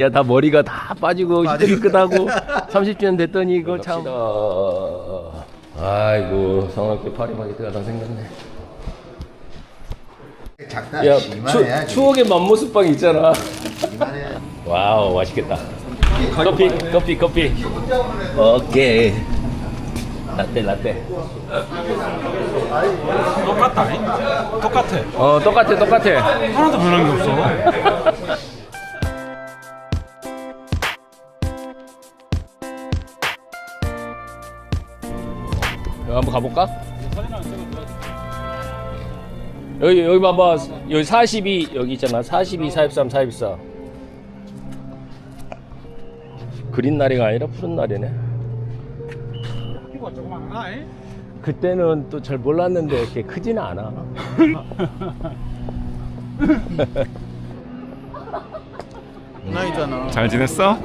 야, 다 머리가 다 빠지고 희끗희끗하고 30주년 됐더니 이거 참. 아이고 성악교 파리바게뜨가 다 생겼네. 작다. 야, 이만해. 추, 추억의 맘모습빵 있잖아. 이만해. 와우, 맛있겠다. 커피, 커피, 커피. 오케이. 라떼, 라떼. 똑같다. 똑같아. 어, 똑같아, 똑같아. 하나도 변한 게 없어. 한번 가볼까? 여기 여기 봐봐 여기 42 여기 있잖아 42 43 44 그린 날이가 아니라 푸른 날이네? 그때는 또 잘 몰랐는데 이렇게 크지는 않아 나이잖아. 잘 지냈어?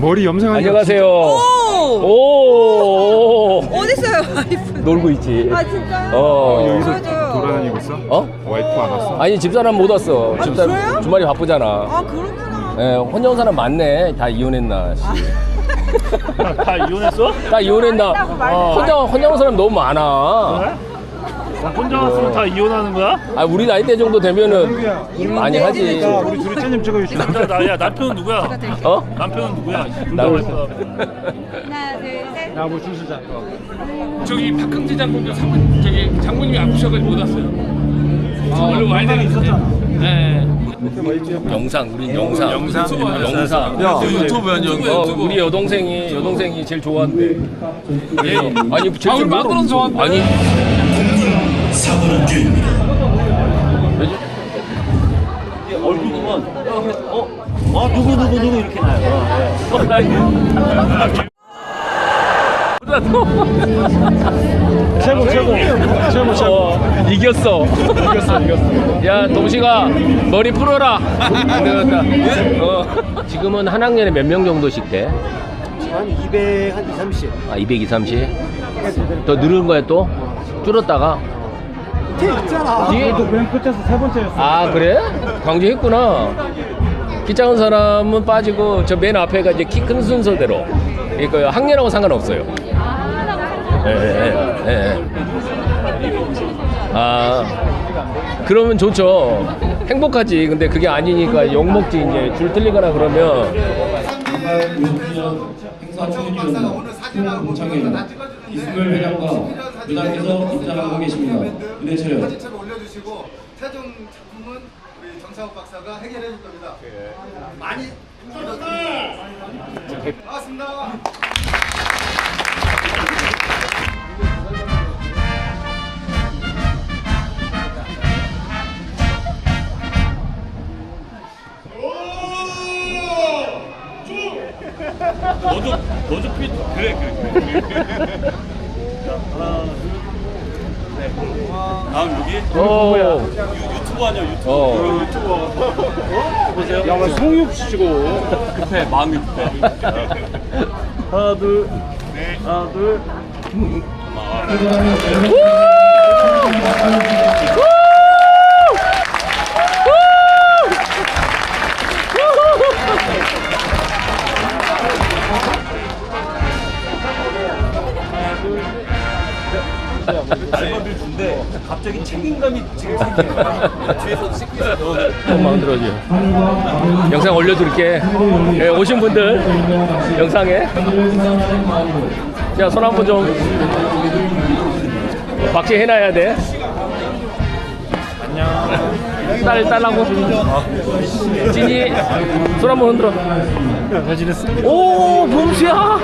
머리 염색한 안녕하세요 오! 어딨어요 와이프? 놀고 있지 아 진짜요? 어 여기서 맞아요. 돌아다니고 있어? 어? 와이프 안 왔어? 아니 집사람 못 왔어 아, 집사람 그래요? 주말이 바쁘잖아 아 그렇구나. 예, 혼자 온 사람 많네 다 이혼했나 씨. 다 이혼했어? 다 이혼했나 말- 어. 혼자 혼자 온 사람 너무 많아 혼자 왔으면 다 이혼하는 거야? 아 우리 나이 대 정도 되면은 많이 하지. 우리 둘이. 남자 나야 남편은 누구야? 어? 남편은 누구야? 나 하나 둘 셋. 나 뭐 주시자. 저기 박흥재 장군도 사모 저기 장군님이 아프셔가지고 못 왔어요. 얼른 와야 되는데. 네. 영상 우리 영상 영상? 영상. 야, 유튜브 한 어, 우리 여동생이 여동생이 제일 좋아한대. 그래서 아니 제일 아, 우리 마누라는 좋아한대. 아니 얼굴만 어? 어 누구 누구 누구 이렇게 나요. 최고, 최고. 최고, 최고. 어, 이겼어. 이겼어, 이겼어. 야, 동식아, 머리 풀어라. 안 되겠다. 어. 지금은 한 학년에 몇 명 정도씩 돼? 한 200, 한 2, 30. 아, 200, 2, 30? 더 늘은 거야 또? 줄었다가? 밑에 있잖아. 뒤에 맨 끝에서 세 번째였어. 아, 그래? 강조했구나. 키 작은 사람은 빠지고 저 맨 앞에가 이제 키 큰 순서대로. 이거 학년하고 상관없어요. 예, 예, 예, 예. 아, 그러면 좋죠. 행복하지. 근데 그게 아니니까 욕 먹지. 이제 줄 틀리거나 그러면. 이승걸 회장과 회장께서 입장하고 계십니다. 유대철 사진첩에 올려주시고 최종 작품은 우리 정상욱 박사가 해결해 줄 겁니다. 많이 힘들었습니다. 반갑습니다. 너도 너도 피 그래 그래 그래. 다음 여기 어, 유, 유튜브 아니야 유튜브. 어. 보세요. 야, 왜 송육 시고. 급해 마음이 급해. 하나 둘 하나 둘. 알바를 갑자기 책임감이 지금 생기네. 뒤에서 찍고 있어. 조금만 들어줘. 영상 올려둘게. 예, 오신 분들 영상에. 자, 손 한번 좀 박제 해놔야 돼. 안녕. 딸, 딸하고. 진이, 손 한번 흔들어. 잘 지냈어? 오, 봄수야.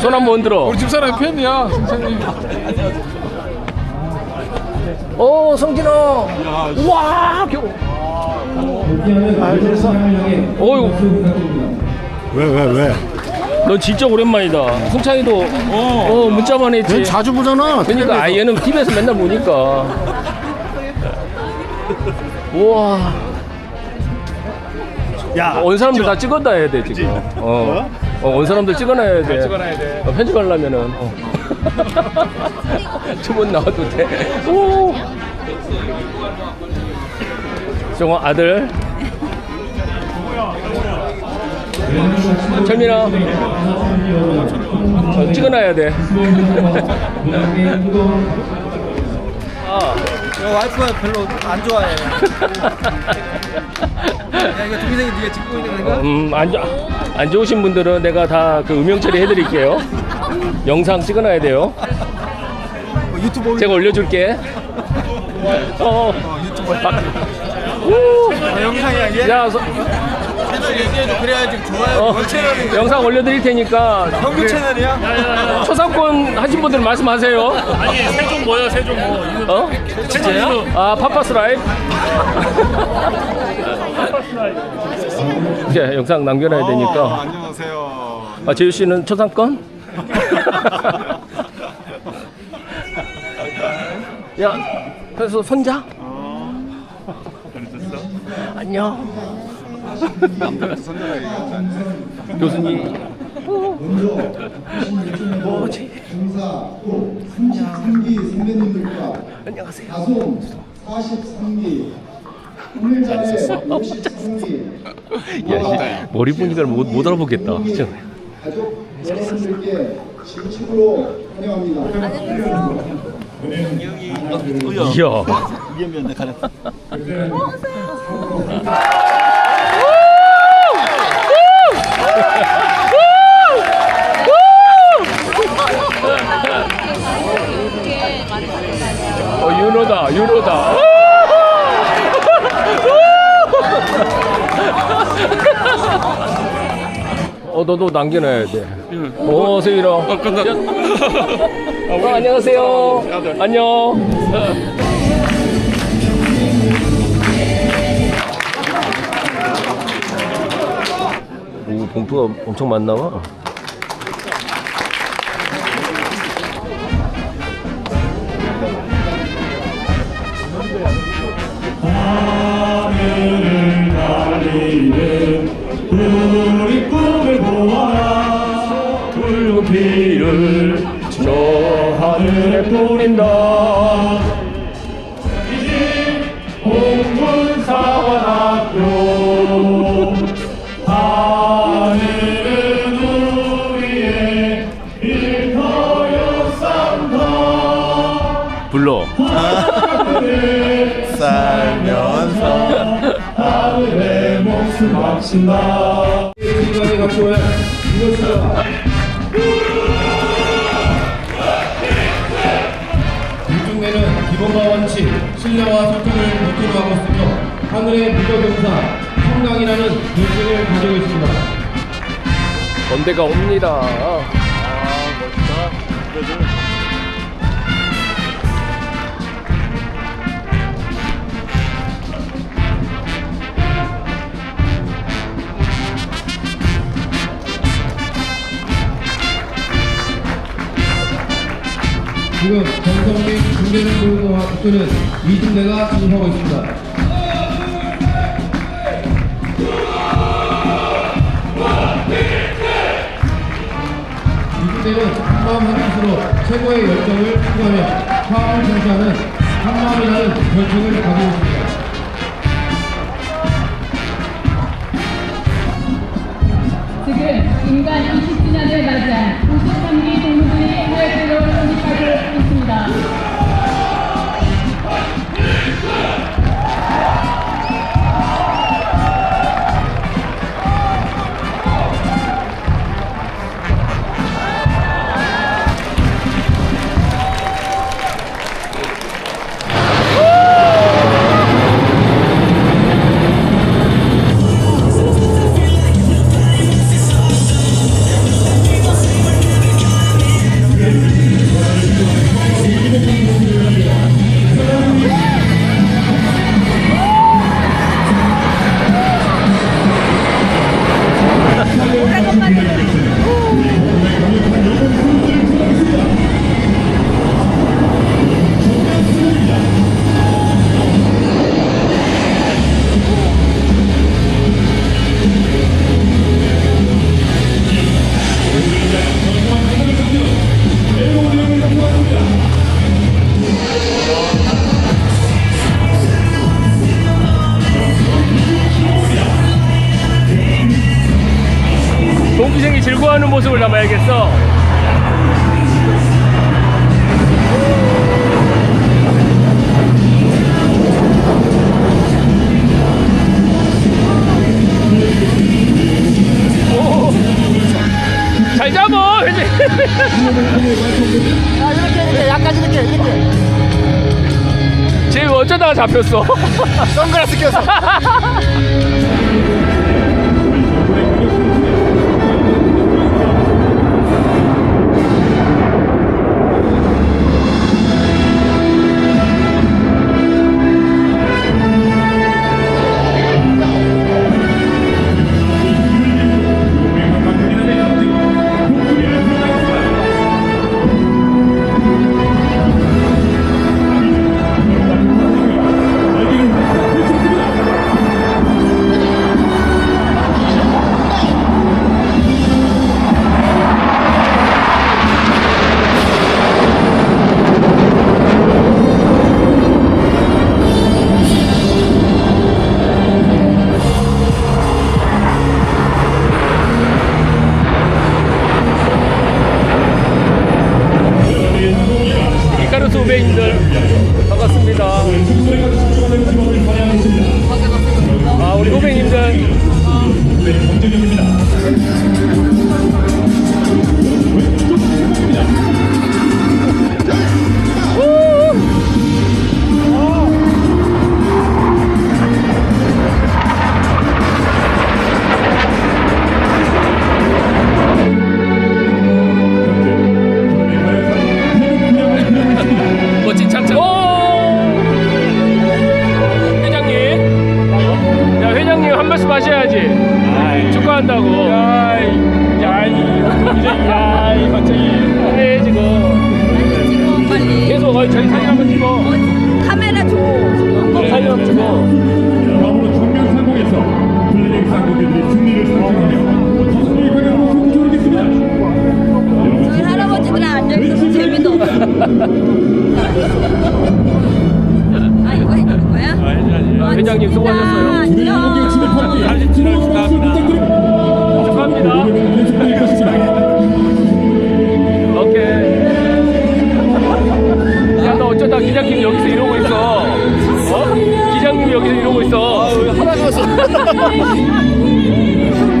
손 한번 흔들어. 우리 집사람 팬이야, 선생님. 오, 성진아. 우와, 겨우. 어이구. 왜, 왜, 왜? 넌 진짜 오랜만이다. 승창이도 어, 문자만 했지. 자주 보잖아. 그러니까 아 얘는 TV에서 맨날 보니까. 우와. 야, 온 사람들 다 찍어놔야 돼 지금. 어. 어, 온 사람들 찍어놔야 돼. 찍어놔야 돼. 어, 편집하려면은. 어. 주문 나와도 돼. 오. 정호 아들. 철민아, 어, 찍어놔야 돼. 아, 와이프가 별로 안 좋아해. 야 이거 동생이 네가 찍고 있는 건가? 음, 안, 좋- 안 좋으신 분들은 내가 다 그 음영 처리 해드릴게요. 영상 찍어놔야 돼요. 유튜브 제가 올려줄게. 어, 유튜브 박- 우! 영상이야 이게? 야, 서, 채널 얘기해줘 그래야 지 좋아요. 어, 뭐 채널인가? 영상 올려드릴 테니까 형규 채널이야? 초상권 하신 분들 말씀하세요. 아니 세종 뭐야 세종 뭐 이거 어? 진짜야? 아 파파스 라이브? 이제 영상 남겨놔야 되니까. 안녕하세요. 아 재유 씨는 초상권? 야, 그래서 손자? 안녕. 교수님. 뭐지? 중사 또 33기 선배님들과 안녕하세요. 가송 43기 오늘날의 53기 야, 씨, 머리 보니까 못, 못 알아보겠다. 진짜. 가족 여러분들께 진심으로 환영합니다. 이야. 어, 윤호다, 윤호다. 어, 너도 남겨놔야 돼. 어, 세일아. 어, 어, 안녕하세요. 안녕. 오, 봉투가 엄청 많나 봐. 목숨 바친다 일중내는 기본과 원칙, 신뢰와 소통을 모토로 하고 있으며 하늘의 무교경사, 성당이라는 결심을 가지고 있습니다. 번대가 옵니다. 아, 멋있다. 지금 전성민 중대는 고등학교는 이중대가 진입하고 있습니다. 이중대는 한마음 한뜻으로 최고의 열정을 추구하며 화합을 전수하는 한마음이라는 결정을 가지고 있습니다. 오, 잘 잡아, 회장. 이렇게 이렇게 약간 이렇게 이렇게 지금 어쩌다가 잡혔어? 선글라스 껴서 저희 사진 한번 찍어. 어, 카메라 줘. 사진 한번 찍어. 다음으로 정면 상공에서 블랙 상공들이 승리를 상징하며 자손의 가격으로 승조하겠습니다. 저희 할아버지들은 앉아 있어서 재미도 없어. 아 이거 해주는 거야? 아, 회장님 수고하셨어요. 안녕. 축하합니다. 기장님 여기서 이러고 있어? 어? 기장님 여기서 이러고 있어. 하나 와.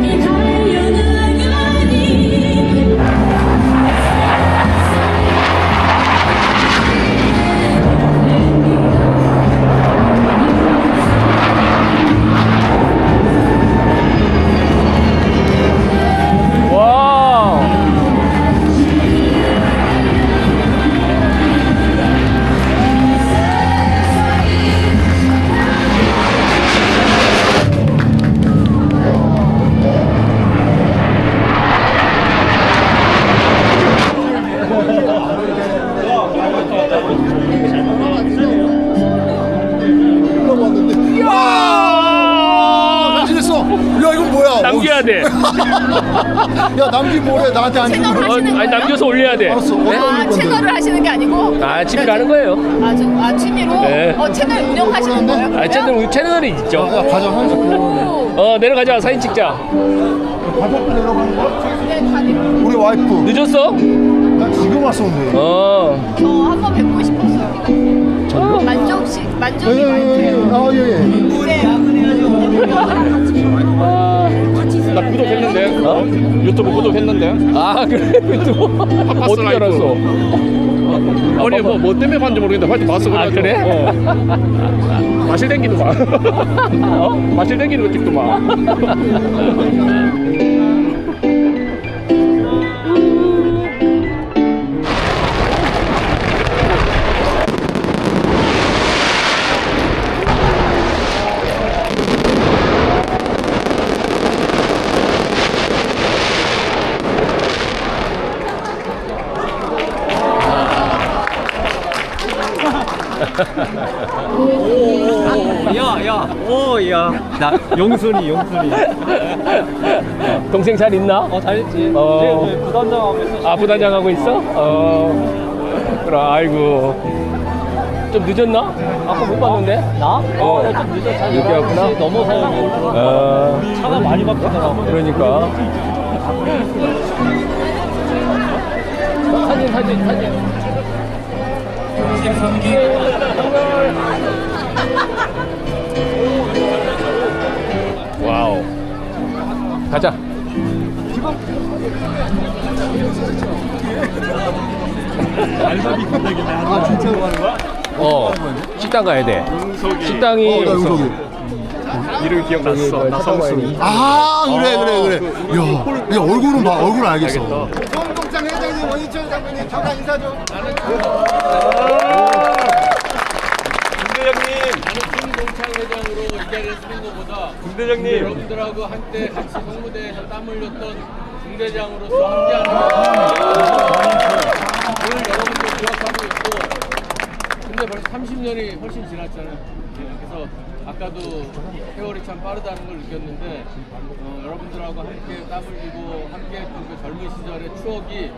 야 남긴 뭐래? 나한테 안 주고. 어, 아니 남겨서 올려야 돼. 알았어. 어떤 아, 건데? 채널을 하시는 게 아니고 아, 집에 가는 거예요. 아, 저, 아 취미로 네. 어, 채널 운영하시는 거예요? 아? 채널 채널이 있죠. 야 가자 한 번. 오, 어, 내려가자. 사진 찍자. 가족도 내려가는 거야? 네, 다 내려. 우리 와이프. 늦었어? 나 지금 왔었는데. 어. 저 한번 뵙고 싶었어요. 어. 만족 씨, 만족이. 와이프예요. 아 예. 네. 나 구독했는데 어? 유튜브 구독했는데 아, 그래. 유튜브. 어떻게 라이브. 알았어? 아니 뭐, 뭐 때문에 봤는지 모르겠는데 하여튼 봤어 아. 그래? 어. 마실 땡기더만 어? 마실 땡기는 거 찍더만 야야 오야 나 용순이 용순이 동생 잘 있나? 어 잘했지 어. 부단장하고 있어 아, 부단장 하고 있어? 어. 그래, 아이고. 좀 늦었나? 아까 못 봤는데? 나? 어. 어, 좀 늦었어 한 늦게 왔구나? 11시 넘어서 어. 차가 많이 바뀌더라고 그러니까. 사진 사진 사진 13기 와우 가자 알바비 군대기네. 아, 진짜 하는 거야? 어 식당 가야 돼 식당이 어, 나 용석이. 이름 기억났어. 나 성수. 아 그래 그래 그래. 야, 야 얼굴은 봐 얼굴 알겠어. 송동창 회장님, 원희철 장군님 잠깐 인사 좀. 군대장님. 김동창 자리에 서는 것보다 군대장님. 여러분들하고 한때 같이 홍무대에서 땀 흘렸던 중대장으로서 함께하는 오늘 여러분들 기억하고 있고 근데 벌써 30년이 훨씬 지났잖아요. 예, 그래서 아까도 세월이 참 빠르다는 걸 느꼈는데 어, 여러분들하고 함께 땀 흘리고 함께 했던 그 젊은 시절의 추억이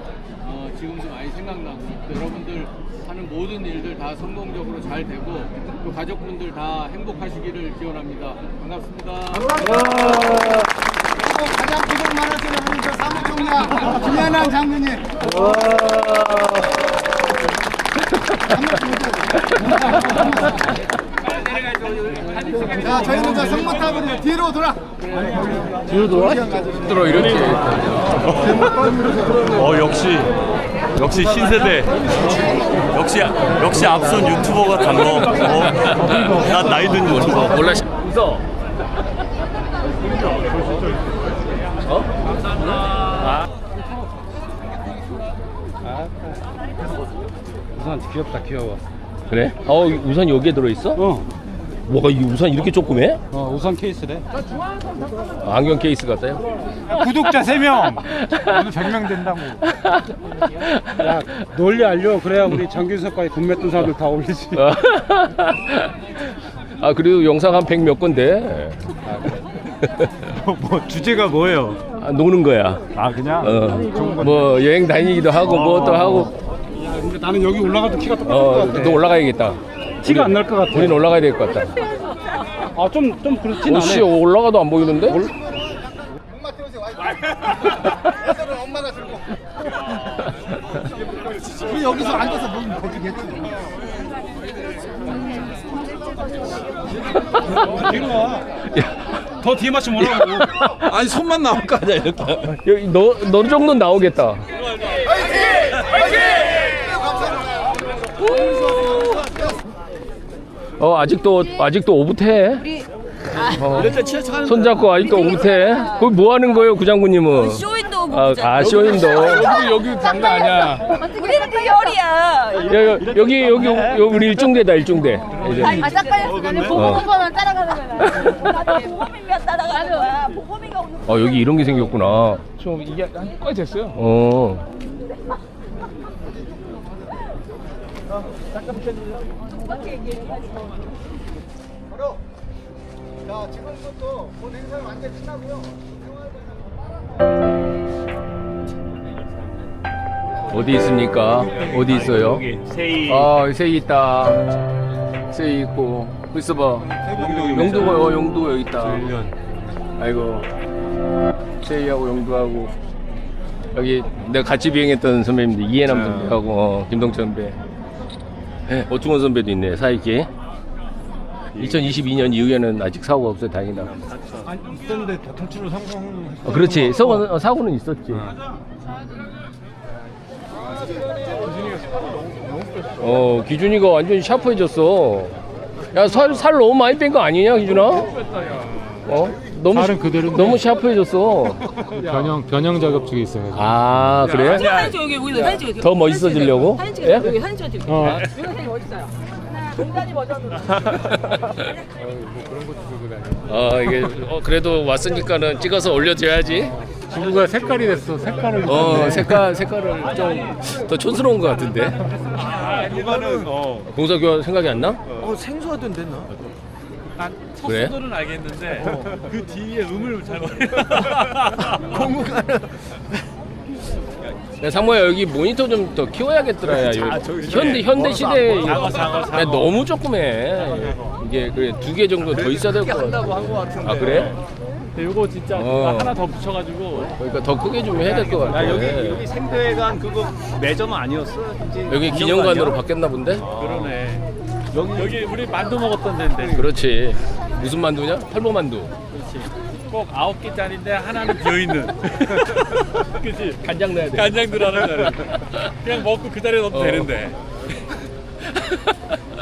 어, 지금도 많이 생각나고 또 여러분들 하는 모든 일들 다 성공적으로 잘 되고 또 가족분들 다 행복하시기를 기원합니다. 반갑습니다. 그리고 가장 기록 많으시는 우리 저 사무총장 김현환 장군님. 자, 저희는 저 성모탑으로 뒤로 돌아. 들어 이렇게 어 역시 역시 신세대. 역시 역시 앞선 유튜버가 달라. 어? 나 나이 든 유튜버. 몰라 웃어 우선 귀엽다 귀여워. 그래? 어 우산 여기에 들어있어? 어. 뭐가 이 우산 이렇게 조그매? 어 우선 케이스래. 아, 안경 케이스 같아요? 구독자 3명. 오늘 100명 된다고. 야 널리 알려. 그래야 우리 정규석까지 군매던 사람들 다 올리지. 아 그래도 영상 한 백 몇 건데 뭐 주제가 뭐예요? 아, 노는 거야 아 그냥. 어, 뭐 여행 다니기도 하고 뭐 또 하고 야, 근데 나는 여기 올라가도 키가 똑같을 어, 것 같아. 또 올라가야겠다 티가 안 날 것 같아. 우린 올라가야 될 것 같다 아 좀 좀 그렇진 어, 씨 않아. 올라가도 안 보이는데? 엄마 태우세요. 와이프. 애들은 엄마가 들고. 우리 여기서 앉아서 먹으면 되겠지. 뒤로 와. 더 뒤에 맞추면 뭐라고. 아니 손만 나올 거 아니야 이렇게. 여기 너, 너 정도는 나오겠다 어 아직도 아직도 오붓해 어, 손잡고 아직도 오붓해 거기 뭐 하는 거예요 구장군님은 쇼인도 아, 아 쇼인도 여기 여기 장난 아니야. 우리는 그 열이야. 여, 여기 여기 여기 우리 일중대다 일중대 이제. 아삭거렸어. 나는 보고 어. 따라가는 거야. 보고민가 따라가는 거야. 오는 어 여기 이런 게 생겼구나 좀 이게 한꺼번에 됐어요. 어 바로. 자, 지금부터 본 행사는 완전 끝나고요. 어디 있습니까? 어디 있어요? 여기 세이. 아 세이 있다. 세이 있고. 글쎄 봐. 용두가 어 용두 여기 있다. 아이고. 세이하고 용두하고. 여기 내가 같이 비행했던 선배님들 이해남 선배하고 어, 김동철 선배 예, 오충원 선배도 있네 사이키 2022년 이후에는 아직 사고가 없어요 다행이다. 아니 있었는데 통치로 성공. 어, 그렇지. 사고는, 어, 사고는 있었지. 어 기준이가 완전 샤프해졌어. 야살 살 너무 많이 뺀 거 아니냐 기준아? 어? 너무 살은 그대로인데. 너무 샤프해졌어 변형 변형 자격증이 있어요. 아 그래? 사진 찍어 여기 여기 사진 찍어. 더 멋있어지려고? 사진 찍어 예? 여기 사진 찍어. 어. 여기 사진 멋있어요. 버전으로. 어 이게 어, 그래도 왔으니까는 찍어서 올려줘야지 지구가 색깔이 됐어. 색깔을. 어 색깔 색깔을 좀 더 촌스러운 것 같은데 이거는 어. 공사교 생각이 안 나? 어 생소하던데 나. 난 그래? 소스들은 알겠는데 그 뒤에 음을 잘 모르겠어. 공무가는 야 상모야 여기 모니터 좀 더 키워야겠더라 야 아, 여기 저기 현대 현대 시대 장어, 장어, 장어. 야 너무 조그매 이게 그래 두 개 정도 더 있어야 될 것 같아 한다고 한 거 같은데. 아 그래? 요거 진짜 어. 하나 더 붙여가지고 그러니까 더 크게 좀 해야 될 것 같아. 야 여기 여기 생태관 그거 매점 아니었어? 이제 여기 기념관으로 바뀌었나 본데? 그러네. 여기 여기 우리 만두 먹었던 데인데. 그렇지. 무슨 만두냐? 팔보 만두. 그렇지. 꼭 아홉 개 짜리인데 하나는 비어 있는. 그렇지. 간장 넣어야 돼. 간장 들어가는 자리. 그냥 먹고 그 자리에 넣어도 어. 되는데.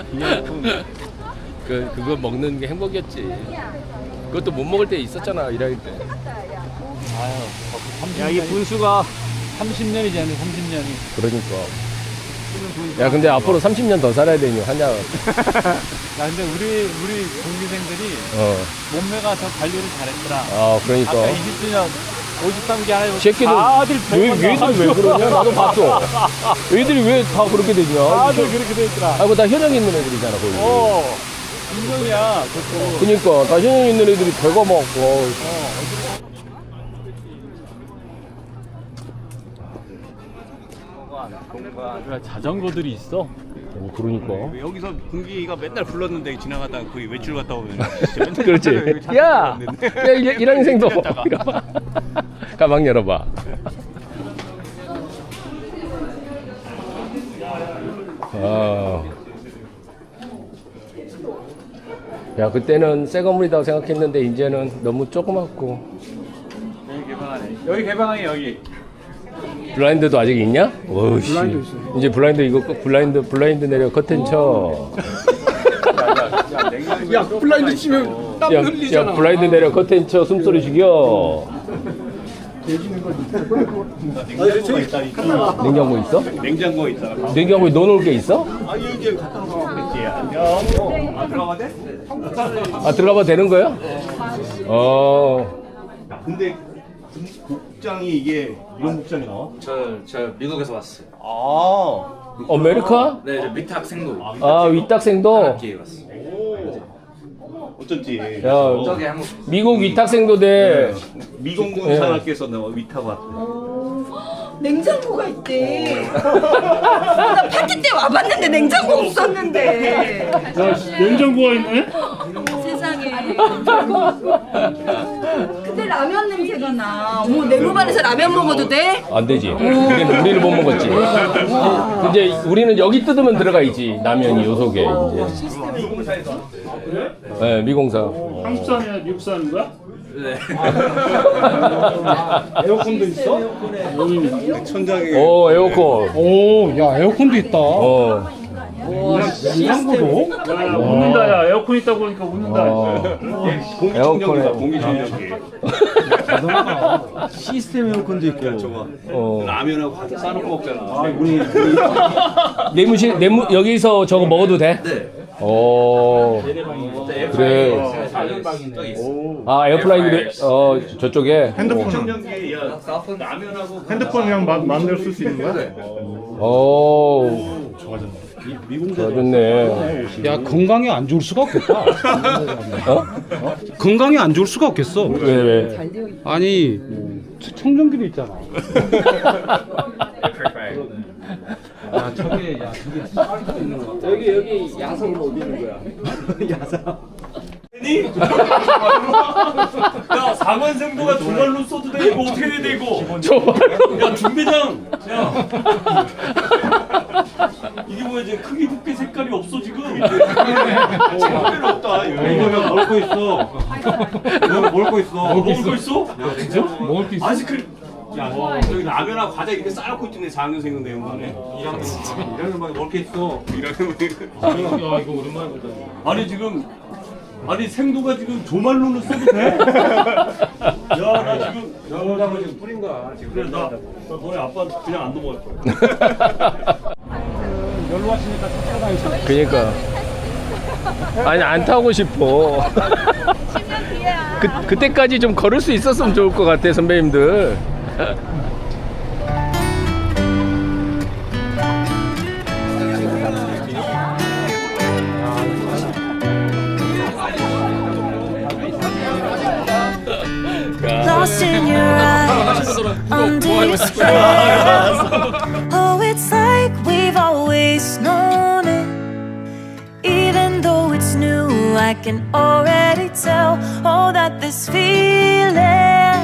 그 그거 먹는 게 행복이었지. 그것도 못 먹을 때 있었잖아 일할 때. 야 이게 분수가 30년이잖아 30년이. 그러니까. 야 근데 앞으로 30년 더 살아야 되니 하냐? 야 근데 우리 우리 동기생들이 어. 몸매가 더 관리를 잘했더라. 아 그러니까. 아까 20주년 53기 하나 새끼들 다들 왜 병원 얘들 왜 나가지고. 그러냐? 나도 봤어. 얘들이 왜 다 그렇게 되냐? 다들 그렇게 돼 있더라. 아이고 다 혈형 있는 애들이잖아 거의. 어. 분명이야. 그것도. 그니까 다 혈형 있는 애들이 배가 막. 어. 야, 자전거들이 있어. 어, 그러니까. 여기서 공기가 맨날 불렀는데 지나가다가 거기 외출 갔다 오면 진짜 맨날 그렇지. 여기 자전거 야, 불렀는데. 야 일- 일학년생도 갔다가. 이리 와봐. 가방 열어봐. 아. 야 그때는 새 건물이라고 생각했는데 이제는 너무 조그맣고 여기 개방하네. 여기 개방해 여기. 블라인드도 아직 있냐? 어우씨. 블라인드 있어. 이제 블라인드 이거 끄- 블라인드 블라인드 내려 커튼 쳐. 야 블라인드 치면 땀 야, 흘리잖아 야 블라인드 내려 커튼 쳐 숨소리 죽여. 냉장고 있어? 냉장고 있잖아. 냉장고에 넣어놓을 게 있어? 아 여기 갖다 놓고 있지. 안녕. 아 들어가 돼? 아 들어가봐 되는 거야? 어. 근데 국장이 이게 이런 국장이 나와? 저, 저 미국에서 왔어요. 아. 아메리카? 네, 저 밑에 학생도. 아 위탁생도. 학기에 왔어요. 어쩐지. 야 저기 한국 미국 위탁생도 돼. 미공군 예. 산학교에서 나 위탁 왔대. 냉장고가 있대. 나 파티 때 와봤는데 냉장고 없었는데. 냉장고가 있네? 근데 라면 냄새가 나. 어머 네모반에서 라면 먹어도 돼? 안 되지. 우리는 우리를 못 먹었지. 이제 우리는 여기 뜯으면 들어가 있지. 라면이 요 속에 이제. 네, 미공사. 한국 사람이야 미국 사람인가? 네. 에어컨도 있어? 천장에. 오 에어컨. 오 야 에어컨도 있다 어. 냉장고도? 야, 웃는다 야 에어컨 있다고 그러니까 웃는다 어. 공기청정기다 공기청정기. 시스템 에어컨도 있고 저거 어. 라면하고 같이 싸놓고 먹잖아. 아 우리 내무실 내무 여기서 저거 먹어도 돼? 네. 오. 그래. 저기 있어. 아 에어플라이기 어 저쪽에. 공기청정기 야 라면하고 핸드폰 그냥 마, 마음대로 쓸 수 있는 거야? 오. 좋아졌네. 야 건강에 안 좋을 수가 없겠다 어? 건강에 안 좋을 수가 없겠어 왜 왜? 아니 청- 청정기도 있잖아 아 저게 야 저게 여기 여기 야성은 어디 있는 거야? 야 상원생도가 조말로 써도 돼 이거 어떻게 돼 이거? 저말로. 야 중대장. 야. 이게 뭐야 지금 크기 두께 색깔이 없어 지금. 색깔이 없다. 이거 야 먹을 거 있어. 이거 먹을 거 있어. 먹을 거 있어? 야 진짜? 먹을 게 있어? 아이스크림. 야, 저기 라면하고 과자 이렇게 싸놓고 있던데 4학년생인데 연간에 1학년 1학년만 먹을 게 있어 1학년 야 이거 오랜만에 보다 아니 지금 아니 생도가 지금 조말로는 써도 돼? 야 나 지금 영어장을 지금 뿌린 거야 지금 그래 나, 나 너네 아빠 그냥 안 넘어갈 거야 열로 왔으니까 차 다니잖아 그니까. 아니 안 타고 싶어. 그 그때까지 좀 걸을 수 있었으면 좋을 것 같아 선배님들. Lost in your eyes, under we've always known it. Even though it's new, I can already tell. Oh, that this feeling.